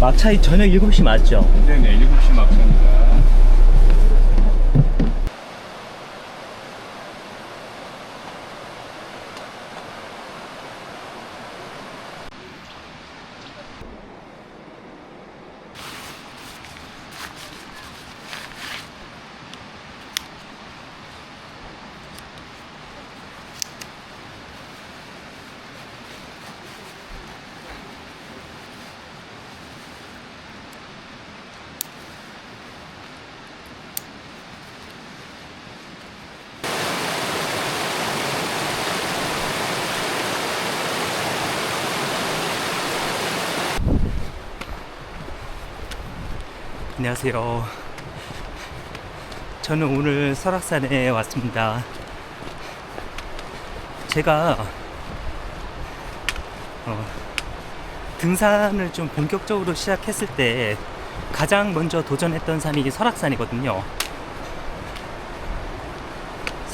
막차이 저녁 7시 맞죠? 네네, 7시 막차입니다. 안녕하세요. 저는 오늘 설악산에 왔습니다. 제가 어, 등산을 좀 본격적으로 시작했을 때 가장 먼저 도전했던 산이 설악산이거든요.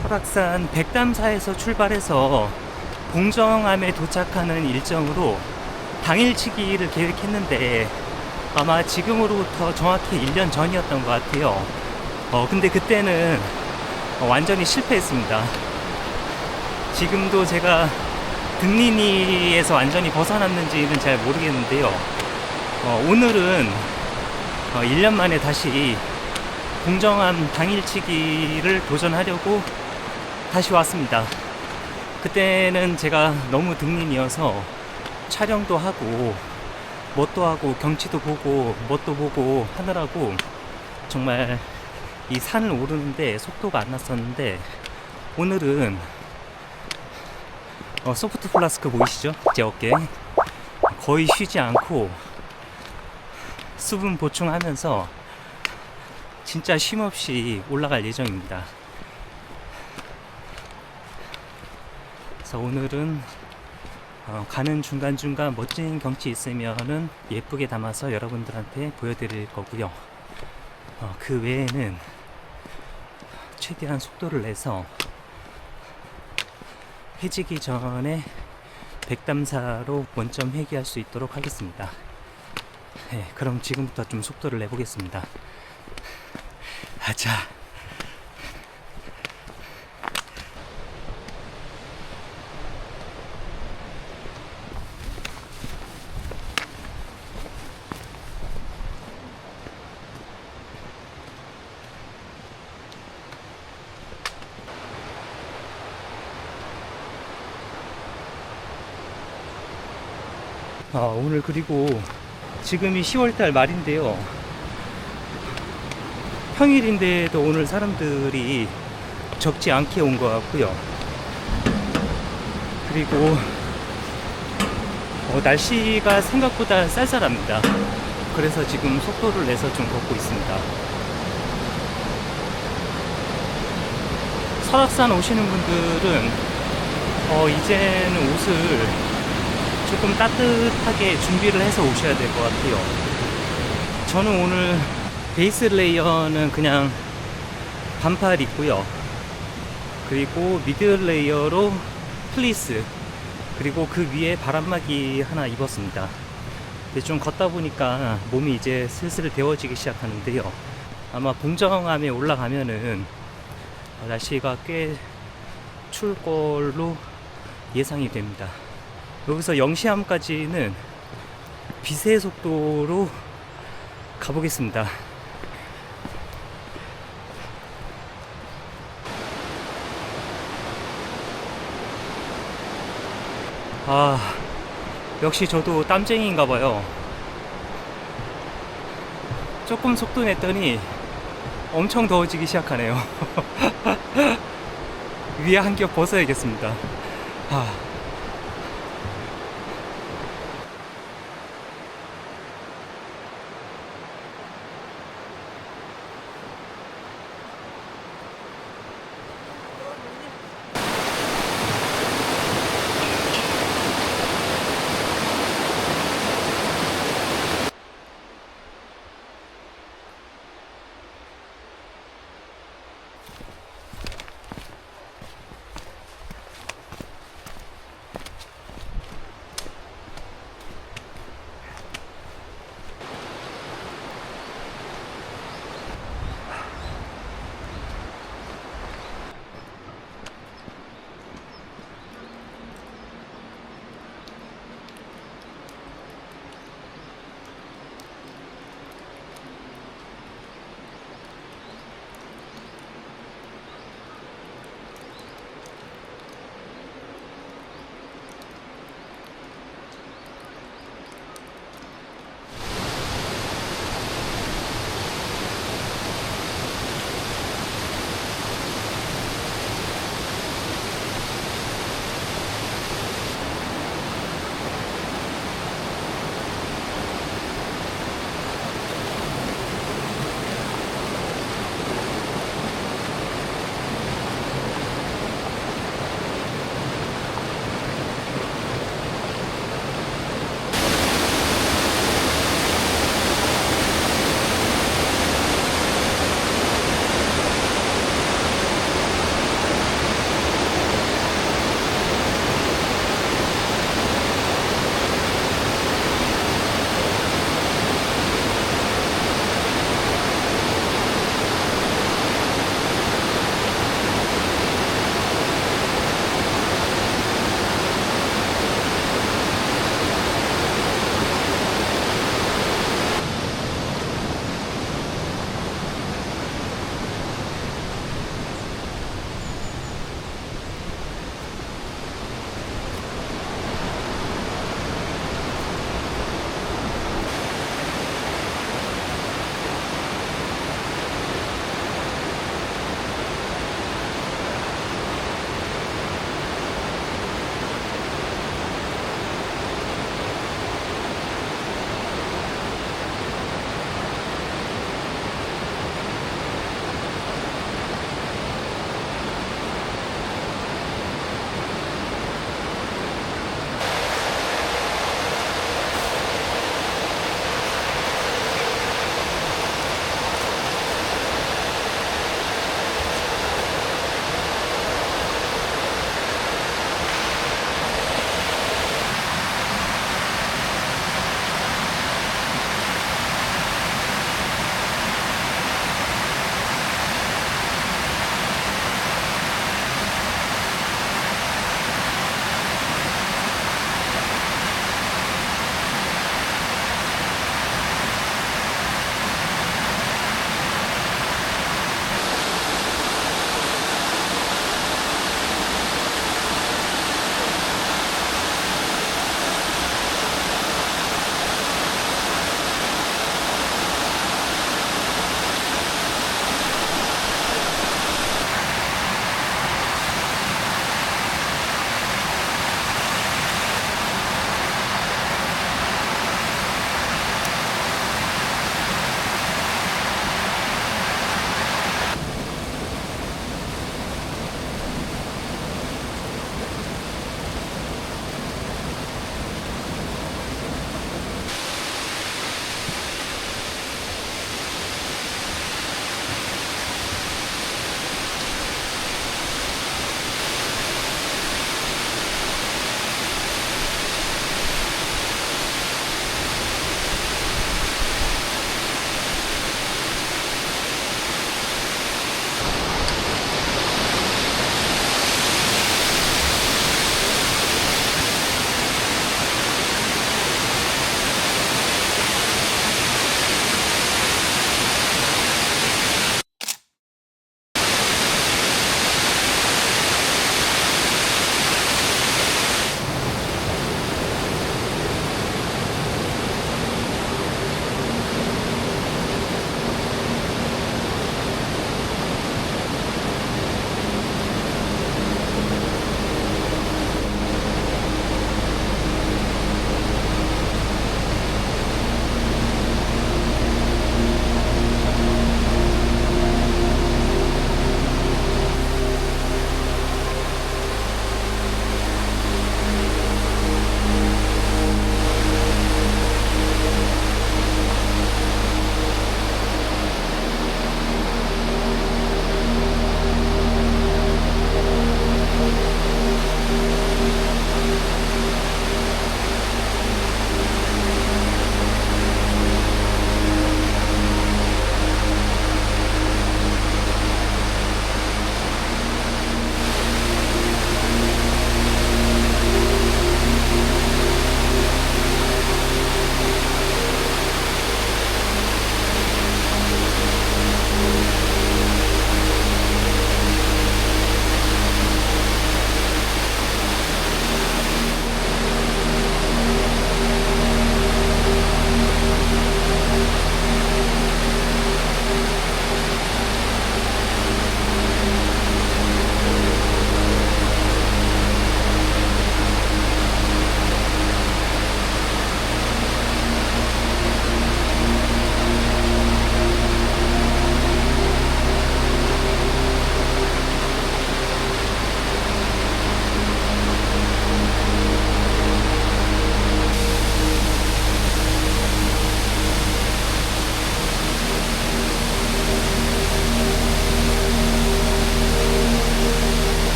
설악산 백담사에서 출발해서 봉정암에 도착하는 일정으로 당일치기를 계획했는데 아마 지금으로부터 정확히 1년 전이었던 것 같아요. 어, 근데 그때는 어, 완전히 실패했습니다. 지금도 제가 등린이에서 완전히 벗어났는지는 잘 모르겠는데요. 어, 오늘은 어, 1년 만에 다시 공정함 당일치기를 도전하려고 다시 왔습니다. 그때는 제가 너무 등린이어서 촬영도 하고 뭣도 하고 경치도 보고 뭣도 보고 하느라고 정말 이 산을 오르는데 속도가 안 났었는데 오늘은 어, 소프트 플라스크 보이시죠? 제 어깨 거의 쉬지 않고 수분 보충하면서 진짜 쉼없이 올라갈 예정입니다. 그래서 오늘은 어, 가는 중간중간 멋진 경치 있으면은 예쁘게 담아서 여러분들한테 보여드릴 거고요. 어, 그 외에는 최대한 속도를 내서 해지기 전에 백담사로 원점 회귀할 수 있도록 하겠습니다. 네, 그럼 지금부터 좀 속도를 내보겠습니다. 아자. 아, 오늘 그리고 지금이 10월달 말인데요. 평일인데도 오늘 사람들이 적지 않게 온 것 같고요. 그리고 어, 날씨가 생각보다 쌀쌀합니다. 그래서 지금 속도를 내서 좀 걷고 있습니다. 설악산 오시는 분들은 어, 이제는 옷을 조금 따뜻하게 준비를 해서 오셔야 될 것 같아요. 저는 오늘 베이스 레이어는 그냥 반팔 입고요. 그리고 미드 레이어로 플리스 그리고 그 위에 바람막이 하나 입었습니다. 근데 좀 걷다 보니까 몸이 이제 슬슬 데워지기 시작하는데요. 아마 봉정암에 올라가면은 날씨가 꽤 추울 걸로 예상이 됩니다. 여기서 영시암까지는 비세 속도로 가보겠습니다. 아, 역시 저도 땀쟁이인가 봐요. 조금 속도 냈더니 엄청 더워지기 시작하네요. 위에 한 겹 벗어야겠습니다. 아.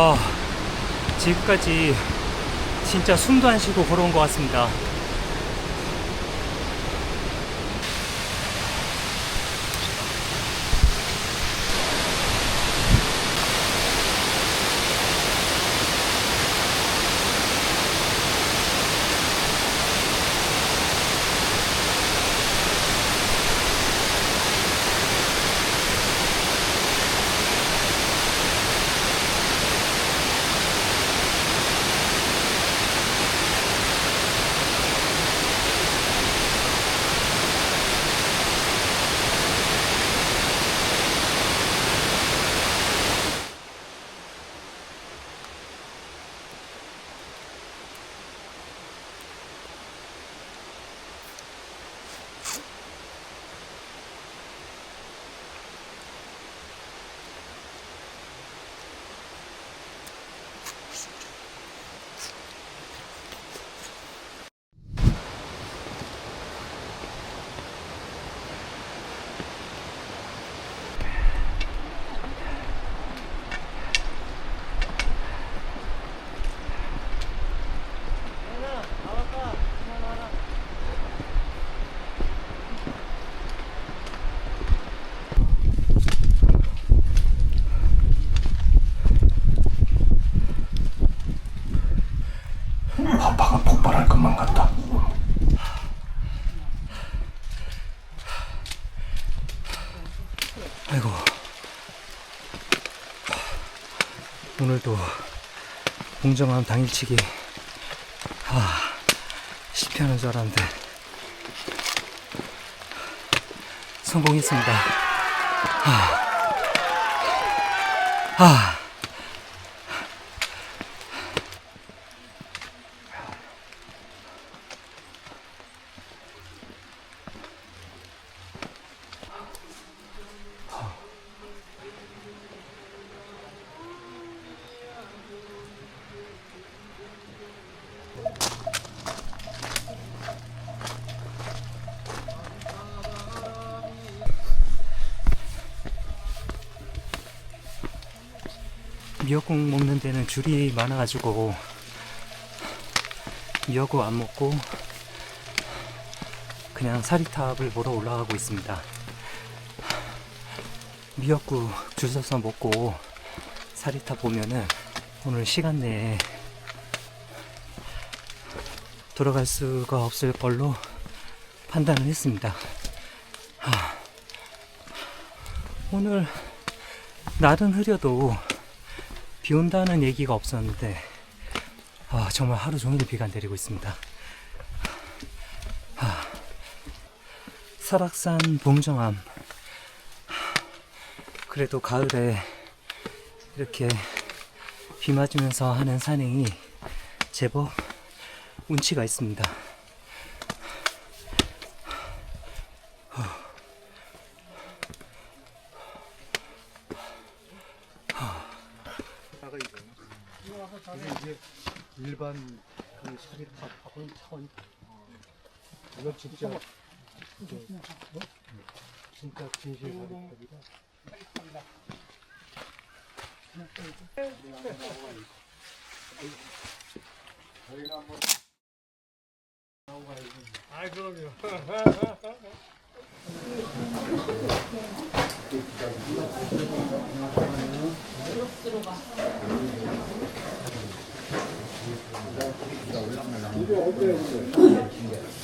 아, 지금까지 진짜 숨도 안 쉬고 걸어온 것 같습니다. 한 파가 폭발할 것만 같다. 아이고. 오늘도 공정함 당일치기 아, 않은 줄 알았는데 성공했습니다. 아, 아. 미역국 먹는 데는 줄이 많아가지고 미역국 안 먹고 그냥 사리탑을 보러 올라가고 있습니다. 미역국 줄 서서 먹고 사리탑 보면은 오늘 시간 내에 돌아갈 수가 없을 걸로 판단을 했습니다. 하, 오늘 날은 흐려도 비 온다는 얘기가 없었는데 아, 정말 하루 종일 비가 내리고 있습니다. 아, 설악산 봉정암 그래도 가을에 이렇게 비 맞으면서 하는 산행이 제법 운치가 있습니다. 일반 그 사기탑하고는 차원이 이건 진짜 저, 어? 진짜 진실 사기탑이다. 아이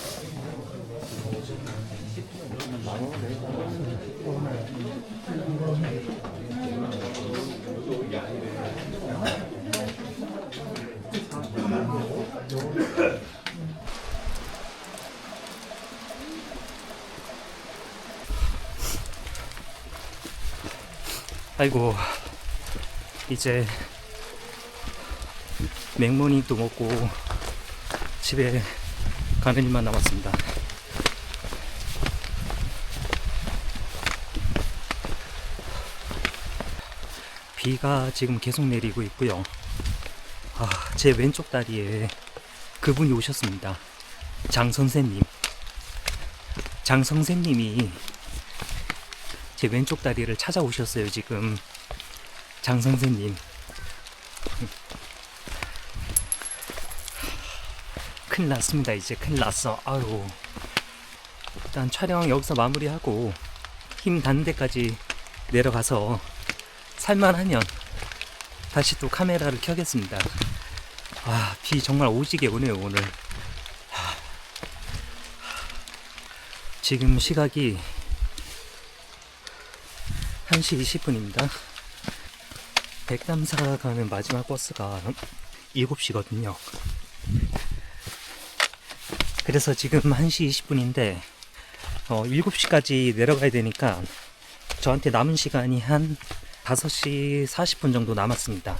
고 이제 맥모닝도 먹고 집에 가는 일만 남았습니다. 비가 지금 계속 내리고 있고요. 아, 제 왼쪽 다리에 그분이 오셨습니다. 장 선생님. 장 선생님이 제 왼쪽 다리를 찾아오셨어요, 지금. 장 선생님. 큰일 났습니다, 이제. 큰일 났어. 아유. 일단 촬영 여기서 마무리하고 힘 닿는 데까지 내려가서 살만하면 다시 또 카메라를 켜겠습니다. 아, 비 정말 오지게 오네요, 오늘. 하. 지금 시각이 1시 20분입니다. 백담사 가는 마지막 버스가 7시거든요. 그래서 지금 1시 20분인데, 어, 7시까지 내려가야 되니까, 저한테 남은 시간이 한 5시 40분 정도 남았습니다.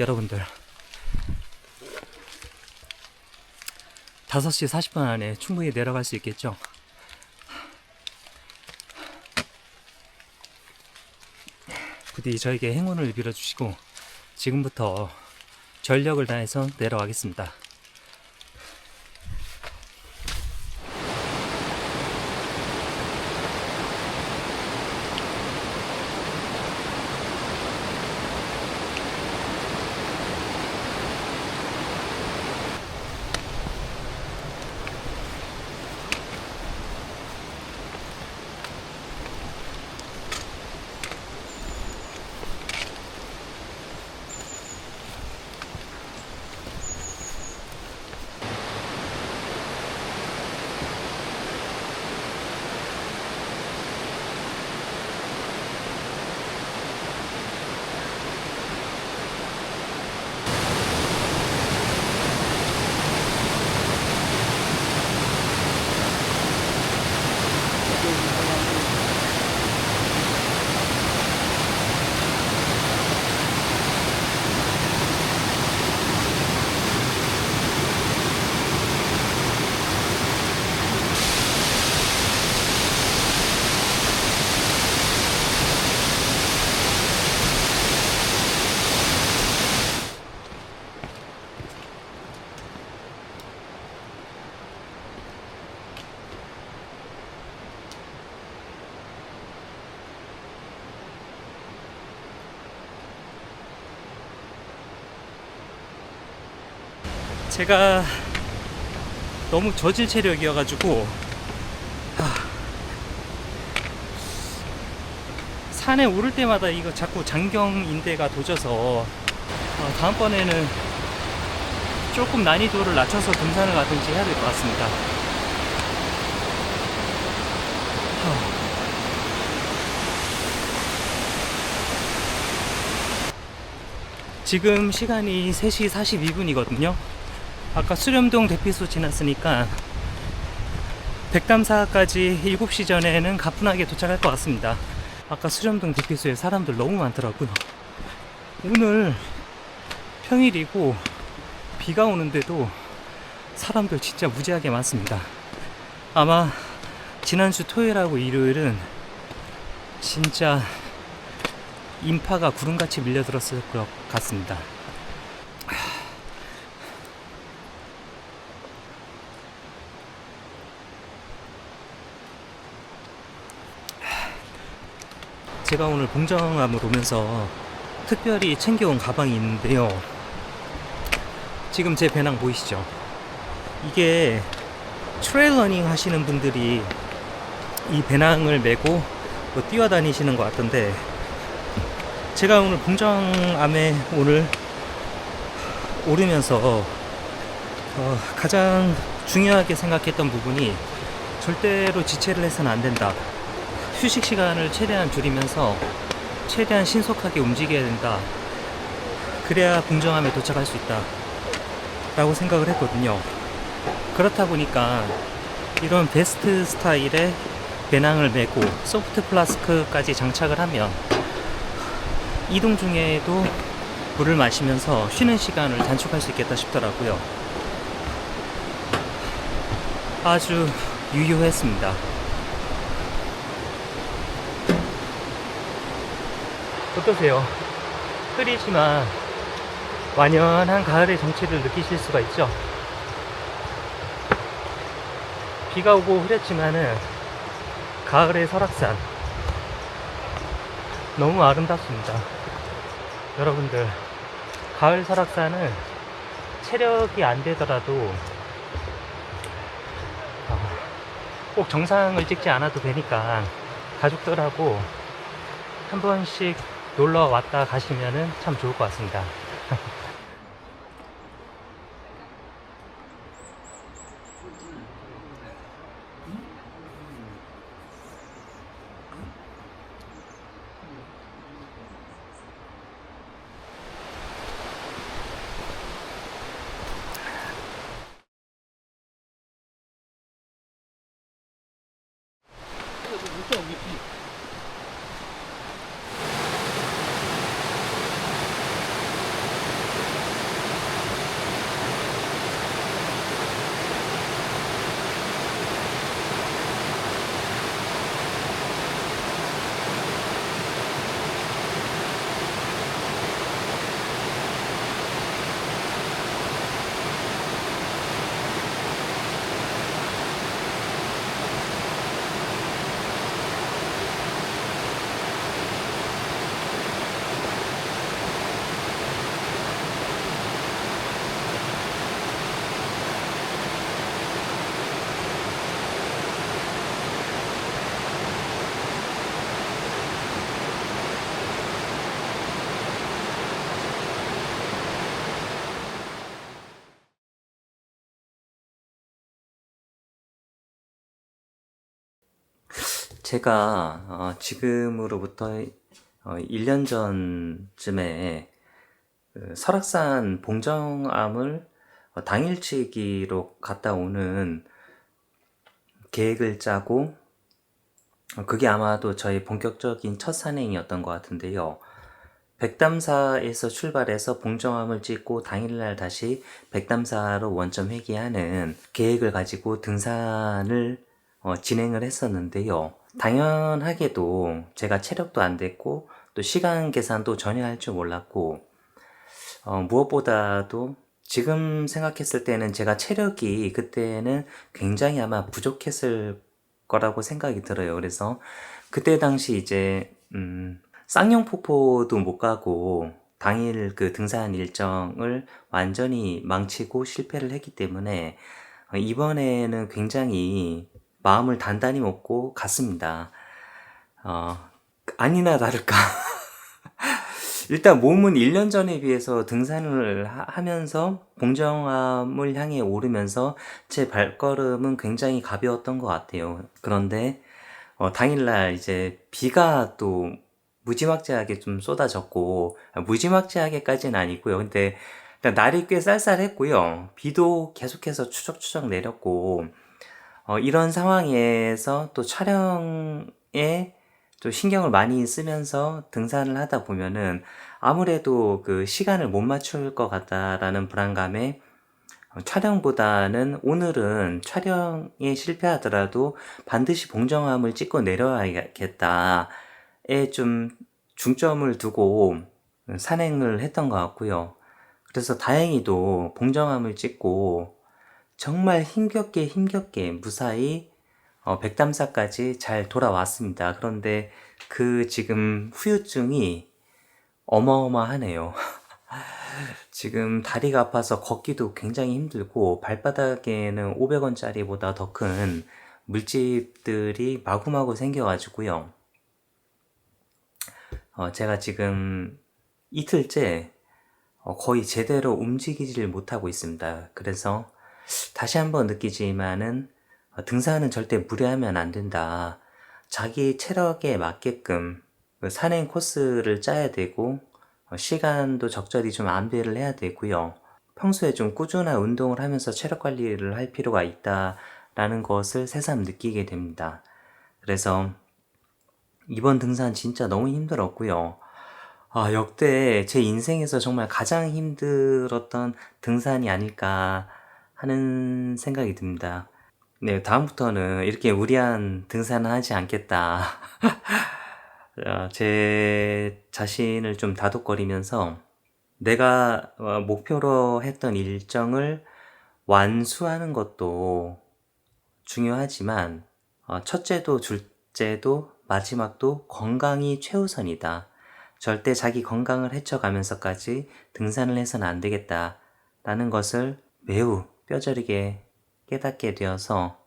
여러분들. 5시 40분 안에 충분히 내려갈 수 있겠죠? 부디 저에게 행운을 빌어주시고, 지금부터 전력을 다해서 내려가겠습니다. 제가 너무 저질 체력이어가지고 하, 산에 오를 때마다 이거 자꾸 장경 인대가 도져서 어, 다음번에는 조금 난이도를 낮춰서 등산을 가든지 해야 될 것 같습니다. 하. 지금 시간이 3시 42분이거든요. 아까 수렴동 대피소 지났으니까 백담사까지 7시 전에는 가뿐하게 도착할 것 같습니다. 아까 수렴동 대피소에 사람들 너무 많더라고요. 오늘 평일이고 비가 오는데도 사람들 진짜 무지하게 많습니다. 아마 지난주 토요일하고 일요일은 진짜 인파가 구름같이 밀려들었을 것 같습니다. 제가 오늘 봉정암을 오면서 특별히 챙겨온 가방이 있는데요. 지금 제 배낭 보이시죠? 이게 트레일러닝 하시는 분들이 이 배낭을 메고 뭐 뛰어다니시는 것 같던데 제가 오늘 봉정암에 오늘 오르면서 어, 가장 중요하게 생각했던 부분이 절대로 지체를 해서는 안 된다. 휴식 시간을 최대한 줄이면서 최대한 신속하게 움직여야 된다. 그래야 공정함에 도착할 수 있다. 라고 생각을 했거든요. 그렇다 보니까 이런 베스트 스타일의 배낭을 메고 소프트 플라스크까지 장착을 하면 이동 중에도 물을 마시면서 쉬는 시간을 단축할 수 있겠다 싶더라고요. 아주 유효했습니다. 어떠세요? 흐리지만 완연한 가을의 정취를 느끼실 수가 있죠? 비가 오고 흐렸지만은 가을의 설악산 너무 아름답습니다. 여러분들 가을 설악산은 체력이 안 되더라도 꼭 정상을 찍지 않아도 되니까 가족들하고 한 번씩 놀러 왔다 가시면은 참 좋을 것 같습니다. 제가 어, 지금으로부터 어, 1년 전쯤에 그 설악산 봉정암을 어, 당일치기로 갔다 오는 계획을 짜고 어, 그게 아마도 저의 본격적인 첫 산행이었던 것 같은데요. 백담사에서 출발해서 봉정암을 찍고 당일날 다시 백담사로 원점 회귀하는 계획을 가지고 등산을 어, 진행을 했었는데요. 당연하게도 제가 체력도 안 됐고 또 시간 계산도 전혀 할 줄 몰랐고 어, 무엇보다도 지금 생각했을 때는 제가 체력이 그때는 굉장히 아마 부족했을 거라고 생각이 들어요. 그래서 그때 당시 이제 음, 쌍용 폭포도 못 가고 당일 그 등산 일정을 완전히 망치고 실패를 했기 때문에 어, 이번에는 굉장히 마음을 단단히 먹고 갔습니다. 어, 아니나 다를까. 일단 몸은 1년 전에 비해서 등산을 하- 하면서 봉정암을 향해 오르면서 제 발걸음은 굉장히 가벼웠던 것 같아요. 그런데 어, 당일날 이제 비가 또 무지막지하게 좀 쏟아졌고 아, 무지막지하게까지는 아니고요. 근데 날이 꽤 쌀쌀했고요. 비도 계속해서 추적추적 내렸고 어, 이런 상황에서 또 촬영에 또 신경을 많이 쓰면서 등산을 하다 보면은 아무래도 그 시간을 못 맞출 것 같다라는 불안감에 어, 촬영보다는 오늘은 촬영에 실패하더라도 반드시 봉정암을 찍고 내려야겠다에 좀 중점을 두고 산행을 했던 것 같고요. 그래서 다행히도 봉정암을 찍고 정말 힘겹게 힘겹게 무사히 어, 백담사까지 잘 돌아왔습니다. 그런데 그 지금 후유증이 어마어마하네요. 지금 다리가 아파서 걷기도 굉장히 힘들고 발바닥에는 500원짜리보다 더 큰 물집들이 마구마구 생겨가지고요. 어, 제가 지금 이틀째 어, 거의 제대로 움직이지를 못하고 있습니다. 그래서 다시 한번 느끼지만은 어, 등산은 절대 무리하면 안 된다. 자기 체력에 맞게끔 그 산행 코스를 짜야 되고 어, 시간도 적절히 좀 안배를 해야 되고요. 평소에 좀 꾸준한 운동을 하면서 체력 관리를 할 필요가 있다라는 것을 새삼 느끼게 됩니다. 그래서 이번 등산 진짜 너무 힘들었고요. 아, 역대 제 인생에서 정말 가장 힘들었던 등산이 아닐까 하는 생각이 듭니다. 네, 다음부터는 이렇게 무리한 등산은 하지 않겠다. 어, 제 자신을 좀 다독거리면서 내가 어, 목표로 했던 일정을 완수하는 것도 중요하지만 어, 첫째도 둘째도 마지막도 건강이 최우선이다. 절대 자기 건강을 해쳐가면서까지 등산을 해서는 안 되겠다. 라는 것을 매우 뼈저리게 깨닫게 되어서,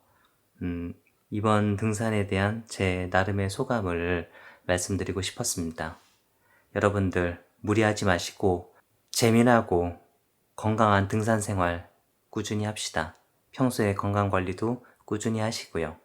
음, 이번 등산에 대한 제 나름의 소감을 말씀드리고 싶었습니다. 여러분들 무리하지 마시고 재미나고 건강한 등산 생활 꾸준히 합시다. 평소에 건강 관리도 꾸준히 하시고요.